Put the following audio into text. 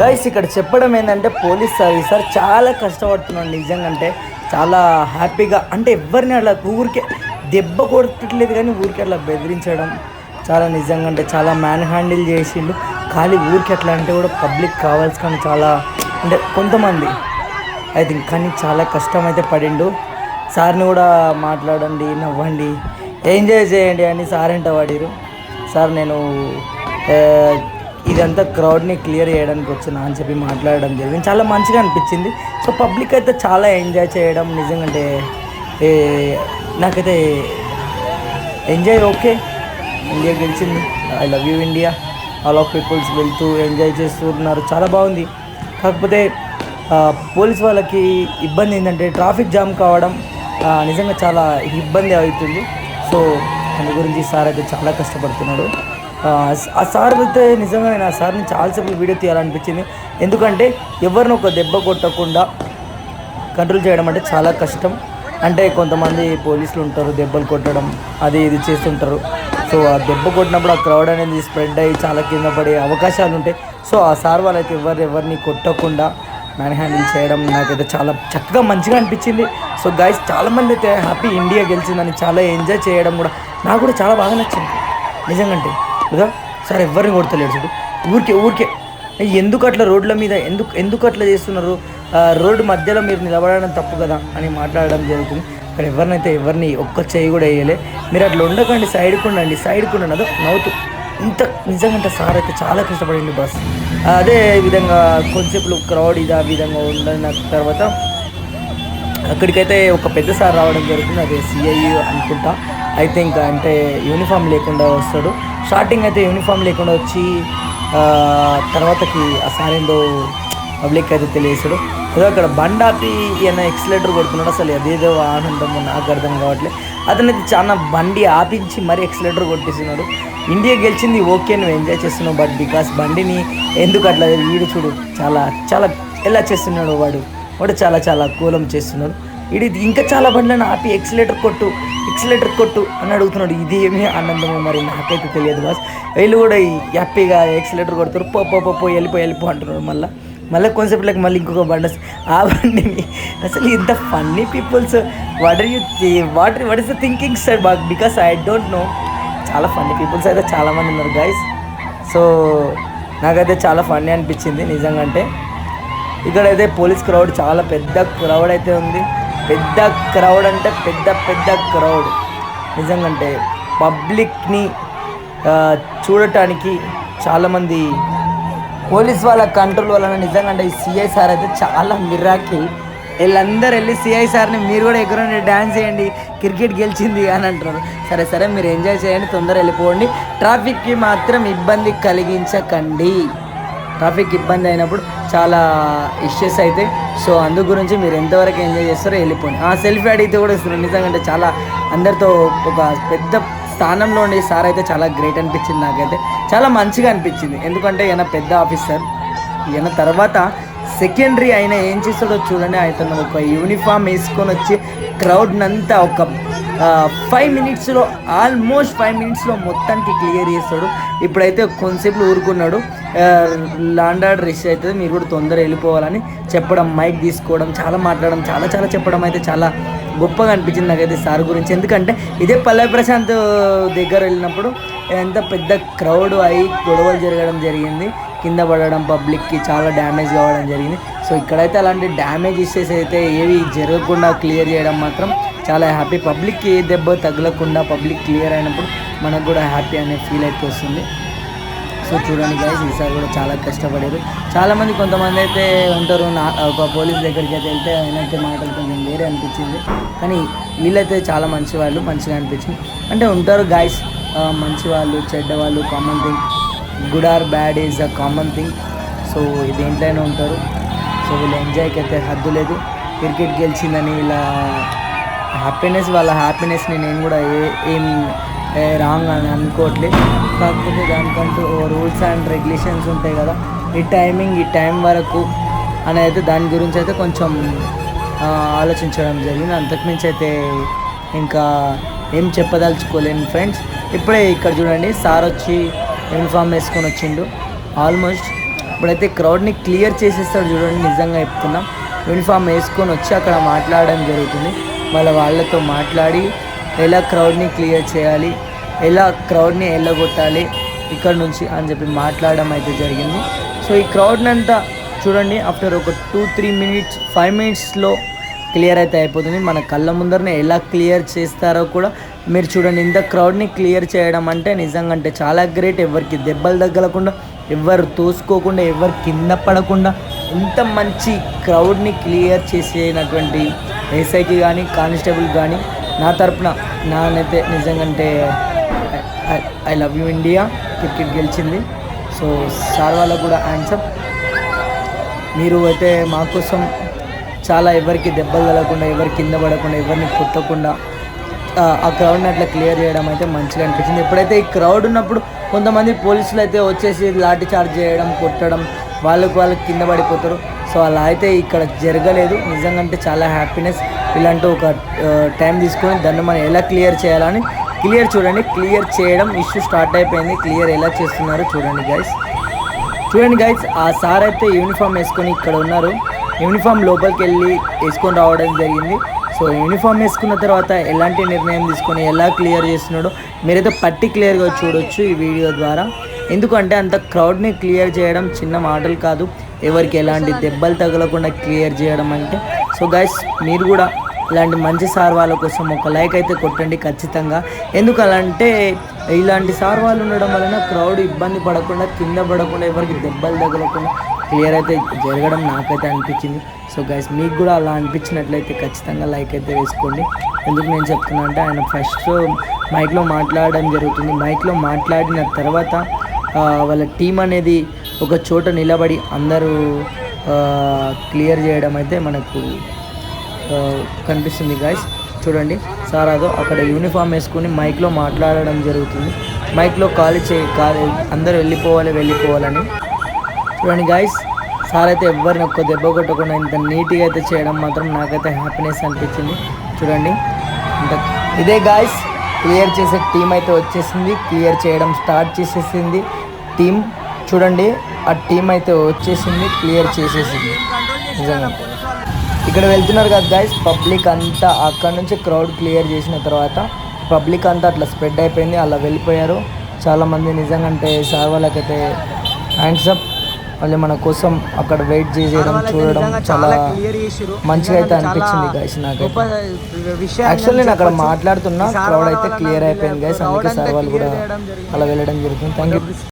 Guys ఇక్కడ చెప్పడం ఏంటంటే పోలీస్ సార్ సార్ చాలా కష్టపడుతున్నాడు నిజంగా అంటే. చాలా హ్యాపీగా అంటే ఎవరిని అలా ఊరికే దెబ్బ కొట్టట్లేదు కానీ ఊరికే అట్లా బెదిరించడం చాలా నిజంగా అంటే చాలా మ్యాన్ హ్యాండిల్ చేసిండు. ఖాళీ ఊరికి అట్లా అంటే కూడా పబ్లిక్ కావాల్సి కానీ చాలా అంటే కొంతమంది ఐ థింక్ కానీ చాలా కష్టం అయితే పడిండు. సార్ని కూడా మాట్లాడండి నవ్వండి. ఎంజాయ్ చేయండి అని సార్ ఎంట పడిరు. సార్ నేను ఇదంతా క్రౌడ్ని క్లియర్ చేయడానికి వచ్చినా అని చెప్పి మాట్లాడడం జరిగింది. చాలా మంచిగా అనిపించింది. సో పబ్లిక్ అయితే చాలా ఎంజాయ్ చేయడం నిజంగా అంటే ఏ, నాకైతే ఎంజాయ్ ఓకే. ఇండియా గెలిచింది. I love you India all of peoples వెళ్తూ ఎంజాయ్ చేస్తున్నారు చాలా బాగుంది. కాకపోతే పోలీస్ వాళ్ళకి ఇబ్బంది ఏంటంటే ట్రాఫిక్ జామ్ కావడం నిజంగా చాలా ఇబ్బంది అవుతుంది. సో అందు గురించి సార్ అయితే చాలా కష్టపడుతున్నాడు. ఆ, సార్ అయితే నిజంగా నేను ఆ సార్ని చాలాసేపు వీడియో తీయాలనిపించింది. ఎందుకంటే ఎవరిని ఒక దెబ్బ కొట్టకుండా కంట్రోల్ చేయడం అంటే చాలా కష్టం. అంటే కొంతమంది పోలీసులు ఉంటారు దెబ్బలు కొట్టడం అది ఇది చేస్తుంటారు. సో ఆ దెబ్బ కొట్టినప్పుడు ఆ క్రౌడ్ అనేది స్ప్రెడ్ అయ్యి చాలా కింద పడే అవకాశాలు ఉంటాయి. సో ఆ సార్ వాళ్ళైతే ఎవరు ఎవరిని కొట్టకుండా మ్యాన్ హ్యాండిల్ చేయడం నాకైతే చాలా చక్కగా మంచిగా అనిపించింది. సో గైస్ చాలామంది అయితే హ్యాపీ ఇండియా గెలిచిందని చాలా ఎంజాయ్ చేయడం కూడా నాకు కూడా చాలా బాగా నచ్చింది. నిజంగా అంటే కదా? సార్ ఎవరిని కొడతలేడు చూడు. ఊరికే ఊరికే. ఎందుకు అట్లా రోడ్ల మీద ఎందుకు ఎందుకు అట్లా చేస్తున్నారు? రోడ్డు మధ్యలో మీరు నిలబడడం తప్పు కదా అని మాట్లాడడం జరుగుతుంది. అక్కడ ఎవరినైతే ఎవరిని ఒక్క చేయి కూడా వేయలే. మీరు అట్లా ఉండకండి సైడ్కి ఉండండి సైడ్కి ఉండండి. అదో నవ్వుతూ. ఇంత నిజంగా సార్ అయితే చాలా కష్టపడింది బస్. అదే విధంగా కొంచెంసేపు క్రౌడ్ ఇది ఆ విధంగా ఉండిన తర్వాత అక్కడికైతే ఒక పెద్ద సార్ రావడం జరుగుతుంది. అదే సిఐ అనుకుంటా. ఐ థింక్ అంటే యూనిఫామ్ లేకుండా వస్తాడు. స్టార్టింగ్ అయితే యూనిఫామ్ లేకుండా వచ్చి తర్వాతకి ఆ సార్ ఏందో పబ్లిక్ అయితే తెలియసాడు అదో అక్కడ బండాపి ఈయన ఎక్సలేటర్ కొడుతున్నాడు అసలు అదేదో ఆనందం నాకు అర్థం కావట్లేదు అతనైతే చాలా బండి ఆపించి మరీ ఎక్సలేటర్ కొట్టేసినాడు. ఇండియా గెలిచింది ఓకే నువ్వు ఎంజాయ్ చేస్తున్నావు బట్ బికాస్ బండిని ఎందుకు అట్లా వీడు చూడు చాలా చాలా ఎలా చేస్తున్నాడు వాడు. వాడు చాలా చాలా కూలం చేస్తున్నాడు. ఇది ఇంకా చాలా బండ్లను ఆపి ఎక్సిలేటర్ కొట్టు ఎక్సిలేటర్ కొట్టు అని అడుగుతున్నాడు. ఇది ఏమి ఆనందమో మరి నాకైతే తెలియదు బాస్. వీళ్ళు కూడా హ్యాపీగా ఎక్సిలేటర్ కొడుతారు. పో పో పో, వెళ్ళిపో వెళ్ళిపో అంటున్నాడు మళ్ళీ. మళ్ళీ కాన్సెప్ట్లకు మళ్ళీ ఇంకొక బండి వస్తుంది. ఆ బండిని అసలు ఇంత funny peoples what are you what what is the thinking sir because I don't know చాలా ఫన్నీ పీపుల్స్ అయితే చాలామంది ఉన్నారు గైస్ సో నాకైతే చాలా ఫన్నీ అనిపించింది నిజంగా అంటే. ఇక్కడైతే పోలీస్ క్రౌడ్ చాలా పెద్ద క్రౌడ్ అయితే ఉంది. పెద్ద క్రౌడ్ అంటే పెద్ద పెద్ద క్రౌడ్ నిజంగా అంటే పబ్లిక్ని చూడటానికి చాలామంది పోలీస్ వాళ్ళ కంట్రోల్ వలన నిజంగా అంటే ఈ సిఐ సార్ అయితే చాలా మిరాకిల్ వీళ్ళందరూ వెళ్ళి సిఐ సార్ని మీరు కూడా ఎక్కడ డ్యాన్స్ చేయండి క్రికెట్ గెలిచింది అని అంటున్నారు సరే సరే మీరు ఎంజాయ్ చేయండి తొందర వెళ్ళిపోండి. ట్రాఫిక్కి మాత్రం ఇబ్బంది కలిగించకండి. ట్రాఫిక్ ఇబ్బంది అయినప్పుడు చాలా ఇష్యూస్ అయితే. సో అందు గురించి మీరు ఎంతవరకు ఎంజాయ్ చేస్తారో వెళ్ళిపోండి. ఆ సెల్ఫీ అడిగితే కూడా ఇస్తున్నారు నిజంగా అంటే చాలా అందరితో ఒక పెద్ద స్థానంలో ఉండే సార్ అయితే చాలా గ్రేట్ అనిపించింది నాకైతే. చాలా మంచిగా అనిపించింది. ఎందుకంటే ఈయన పెద్ద ఆఫీసర్ ఈయన తర్వాత సెకండరీ అయినా ఏం చేస్తాడో చూడండి. ఆయన ఒక యూనిఫామ్ వేసుకొని వచ్చి క్రౌడ్నంతా ఒక ఫైవ్ మినిట్స్లో ఆల్మోస్ట్ ఫైవ్ మినిట్స్లో మొత్తానికి క్లియర్ చేస్తాడు. ఇప్పుడైతే కొంతసేపు ఊరుకున్నాడు. లాండర్ రిష్ అవుతుంది. మీరు కూడా తొందర వెళ్ళిపోవాలని చెప్పడం మైక్ తీసుకోవడం చాలా మాట్లాడడం చాలా చాలా చెప్పడం అయితే చాలా గొప్పగా అనిపించింది నాకైతే సార్ గురించి. ఎందుకంటే ఇదే పల్లె ప్రశాంత్ దగ్గర వెళ్ళినప్పుడు ఎంత పెద్ద క్రౌడ్ అయి గొడవలు జరగడం జరిగింది. కింద పడడం పబ్లిక్కి చాలా డ్యామేజ్ కావడం జరిగింది. సో ఇక్కడైతే అలాంటి డ్యామేజ్ ఇష్యూస్ అయితే ఏవి జరగకుండా క్లియర్ చేయడం మాత్రం చాలా హ్యాపీ పబ్లిక్కి ఏ దెబ్బ తగలకుండా పబ్లిక్ క్లియర్ అయినప్పుడు మనకు కూడా హ్యాపీ అనే ఫీల్ అయితే వస్తుంది. సో చూడండి గైస్ ఈసారి కూడా చాలా కష్టపడారు. చాలామంది కొంతమంది అయితే ఉంటారు నా ఒక పోలీస్ దగ్గరికి అయితే వెళ్తే ఆయనైతే మాటలు కొంచెం వేరే అనిపించింది. కానీ వీళ్ళైతే చాలా మంచి వాళ్ళు మంచిగా అనిపించింది. అంటే ఉంటారు గాయస్ మంచి వాళ్ళు చెడ్డ వాళ్ళు common thing good or bad is a common thing so దేంట్లోనే ఉంటారు. సో వీళ్ళు ఎంజాయ్కి అయితే హద్దు లేదు. క్రికెట్ గెలిచిందని ఇలా హ్యాపీనెస్ వాళ్ళ హ్యాపీనెస్ని నేను కూడా ఏ ఏం రాంగ్ అని అనుకోవట్లేదు కాకపోతే దానికంటూ రూల్స్ అండ్ రెగ్యులేషన్స్ ఉంటాయి కదా. ఈ టైమింగ్ ఈ టైం వరకు అనేది అయితే దాని గురించి అయితే కొంచెం ఆలోచించడం జరిగింది. అంతకుమించి అయితే ఇంకా ఏం చెప్పదలుచుకోలేను ఫ్రెండ్స్ ఇప్పుడే ఇక్కడ చూడండి సార్ వచ్చి యూనిఫామ్ వేసుకొని వచ్చిండు. ఆల్మోస్ట్ ఇప్పుడైతే క్రౌడ్ని క్లియర్ చేసేస్తాడు చూడండి నిజంగా చెప్తున్నా. యూనిఫామ్ వేసుకొని వచ్చి అక్కడ మాట్లాడడం జరుగుతుంది. వాళ్ళ వాళ్ళతో మాట్లాడి ఎలా క్రౌడ్ని క్లియర్ చేయాలి ఎలా క్రౌడ్ని వెళ్ళగొట్టాలి ఇక్కడ నుంచి అని చెప్పి మాట్లాడడం అయితే జరిగింది. సో ఈ క్రౌడ్ని అంతా చూడండి ఆఫ్టర్ ఒక టూ త్రీ మినిట్స్ ఫైవ్ మినిట్స్లో క్లియర్ అయితే అయిపోతుంది. మన కళ్ళ ముందరనే ఎలా క్లియర్ చేస్తారో కూడా మీరు చూడండి ఇంత క్రౌడ్ని క్లియర్ చేయడం అంటే నిజంగా అంటే చాలా గ్రేట్ ఎవరికి దెబ్బలు తగ్గలకుండా ఎవరు తోసుకోకుండా ఎవరు కింద పడకుండా ఇంత మంచి క్రౌడ్ని క్లియర్ చేసేనటువంటి ఎస్ఐకి కానీ కానిస్టేబుల్ కానీ నా తరపున నానైతే నిజంగా అంటే I love you India cricket గెలిచింది. సో సార్ వాళ్ళకు కూడా ఆన్సర్ మీరు అయితే మా కోసం చాలా ఎవరికి దెబ్బలు తగలకుండా ఎవరి కింద పడకుండా ఎవరిని కొట్టకుండా ఆ, ఆ క్రౌడ్ని అట్లా క్లియర్ చేయడం అయితే మంచిగా అనిపించింది. ఎప్పుడైతే ఈ క్రౌడ్ ఉన్నప్పుడు కొంతమంది పోలీసులు అయితే వచ్చేసి లాఠీ చార్జ్ చేయడం కొట్టడం వాళ్ళకు వాళ్ళకి కింద పడిపోతారు. సో అలా అయితే ఇక్కడ జరగలేదు. నిజంగా అంటే చాలా హ్యాపీనెస్ ఇలాంటి ఒక టైం తీసుకొని దాన్ని మనం ఎలా క్లియర్ చేయాలని క్లియర్ చూడండి. క్లియర్ చేయడం ఇష్యూ స్టార్ట్ అయిపోయింది. క్లియర్ ఎలా చేస్తున్నారో చూడండి గైస్ చూడండి గైస్ ఆ సార్ అయితే యూనిఫామ్ వేసుకొని ఇక్కడ ఉన్నారు. యూనిఫామ్ లోపలికి వెళ్ళి వేసుకొని రావడం జరిగింది. సో యూనిఫామ్ వేసుకున్న తర్వాత ఎలాంటి నిర్ణయం తీసుకొని ఎలా క్లియర్ చేస్తున్నాడో మీరైతే పట్టి క్లియర్గా చూడొచ్చు ఈ వీడియో ద్వారా. ఎందుకంటే అంత క్రౌడ్ని క్లియర్ చేయడం చిన్న మాటలు కాదు. ఎవరికి ఎలాంటి దెబ్బలు తగలకుండా క్లియర్ చేయడం అంటే సో గైస్ మీరు కూడా ఇలాంటి మంచి సార్ వాళ్ళ కోసం ఒక లైక్ అయితే కొట్టండి ఖచ్చితంగా. ఎందుకంటే ఇలాంటి సార్ వాళ్ళు ఉండడం వలన క్రౌడ్ ఇబ్బంది పడకుండా కింద పడకుండా ఎవరికి దెబ్బలు తగలకుండా క్లియర్ అయితే జరగడం నాకైతే అనిపించింది. సో గైస్ మీకు కూడా అలా అనిపించినట్లయితే ఖచ్చితంగా లైక్ అయితే వేసుకోండి. ఎందుకు నేను చెప్తున్నా అంటే ఆయన ఫస్ట్ మైక్లో మాట్లాడడం జరుగుతుంది. మైక్లో మాట్లాడిన తర్వాత వాళ్ళ టీం అనేది ఒక చోట నిలబడి అందరూ క్లియర్ చేయడం అయితే మనకు కనిపిస్తుంది గాయస్ చూడండి సార్ అదో అక్కడ యూనిఫామ్ వేసుకొని మైక్లో మాట్లాడడం జరుగుతుంది. మైక్లో ఖాళీ చే ఖాళీ అందరూ వెళ్ళిపోవాలి వెళ్ళిపోవాలని. చూడండి గాయస్ సార్ అయితే ఎవరిని ఒక్క దెబ్బ కొట్టకుండా ఇంత నీట్గా అయితే చేయడం మాత్రం నాకైతే హ్యాపీనెస్ అనిపించింది. చూడండి ఇంత ఇదే గాయస్ క్లియర్ చేసే టీం అయితే వచ్చేసింది. క్లియర్ చేయడం స్టార్ట్ చేసేసింది. టీం చూడండి ఆ టీం అయితే వచ్చేసింది క్లియర్ చేసేసింది. నిజంగా. ఇక్కడ వెళ్తున్నారు కదా గైస్ పబ్లిక్ అంతా అక్కడ నుంచి క్రౌడ్ క్లియర్ చేసిన తర్వాత పబ్లిక్ అంతా అట్లా స్ప్రెడ్ అయిపోయింది అలా వెళ్ళిపోయారు. చాలామంది నిజంగా అంటే సార్ వాళ్ళకైతే హ్యాండ్స్ అప్ మళ్ళీ మన కోసం అక్కడ వెయిట్ చేసేయడం చూడడం చాలా మంచిగా అయితే అనిపించింది గైస్ నాకైతే. యాక్చువల్లీ నేను అక్కడ మాట్లాడుతున్నా క్రౌడ్ అయితే క్లియర్ అయిపోయింది గైస్ అందుకే సార్ వాళ్ళు కూడా అలా వెళ్ళడం జరుగుతుంది. Thank you